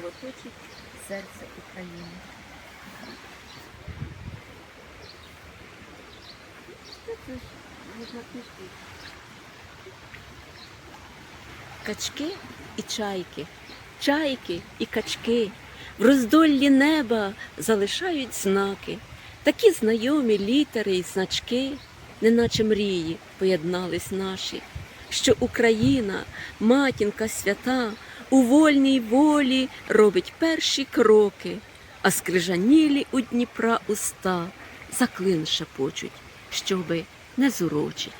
колоточить серце України. Качки і чайки, чайки і качки. В роздоллі неба залишають знаки, такі знайомі літери і значки, неначе мрії поєднались наші, що Україна, матінка свята, у вольній волі робить перші кроки, а скрижанілі у Дніпра уста за клин шепочуть, щоби не зурочить.